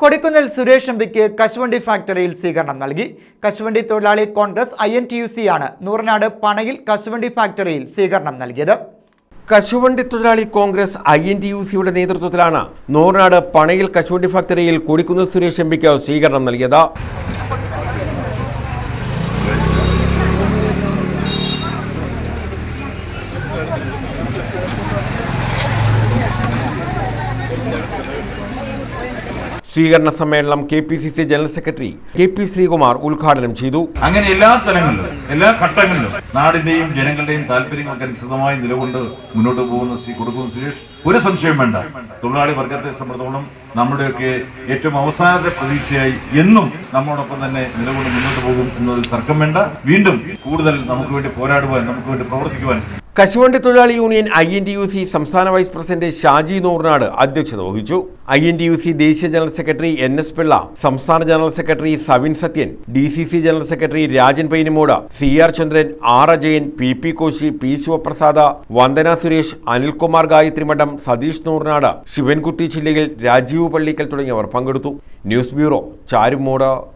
കൊടിക്കുന്നിൽ സുരേഷ് എംപിക്ക് കശുവണ്ടി ഫാക്ടറിയിൽ സ്വീകരണം നൽകി. കശുവണ്ടി തൊഴിലാളി Congress I N T U C ആണ് നൂറനാട് പണയിൽ കശുവണ്ടി ഫാക്ടറിയിൽ സ്വീകരണം നൽകിയത്. കശുവണ്ടി തൊഴിലാളി Congress I N T U സിയുടെ നേതൃത്വത്തിലാണ് നൂറനാട് പണയിൽ കശുവണ്ടി ഫാക്ടറിയിൽ കൊടിക്കുന്നിൽ സുരേഷ് എംപിക്ക് സ്വീകരണം നൽകിയത്. സ്വീകരണ സമ്മേളനം K P C C general secretary K P Sreekumar ഉദ്ഘാടനം ചെയ്തു. അങ്ങനെ എല്ലാ തലങ്ങളിലും എല്ലാ ഘട്ടങ്ങളിലും നാടിന്റെയും ജനങ്ങളുടെയും താല്പര്യങ്ങൾക്ക് അനുസൃതമായി നിലകൊണ്ട് മുന്നോട്ട് പോകുന്ന ശ്രീ കൊടുക്കുന്ന സുരേഷ് ഒരു സംശയം വേണ്ട. തൊഴിലാളി വർഗത്തെ സംബന്ധിച്ചോളം നമ്മുടെയൊക്കെ ഏറ്റവും അവസാനത്തെ പ്രതീക്ഷയായി എന്നും നമ്മോടൊപ്പം തന്നെ നിലകൊണ്ട് മുന്നോട്ട് പോകും എന്നതിൽ തർക്കം വേണ്ട. വീണ്ടും കൂടുതൽ നമുക്ക് വേണ്ടി പോരാടുവാൻ നമുക്ക് വേണ്ടി പ്രവർത്തിക്കുവാൻ കശുവണ്ടി തൊഴിലാളി union I N T U C സംസ്ഥാന വൈസ് പ്രസിഡന്റ് ഷാജി നൂറിനാട് അധ്യക്ഷത വഹിച്ചു. I N T U C ദേശീയ general secretary N S Pillai സംസ്ഥാന general secretary Savin Sathyan D C C general secretary Rajan Painimoodu C R Chandran R Ajayan P P Koshy P Sivaprasad Vandana Suresh Anilkumar Gayathri Madom Satheesh Nooranad Sivankutty Chillayil Rajeev Pallickal തുടങ്ങിയവർ പങ്കെടുത്തു. News bureau Charummoodu.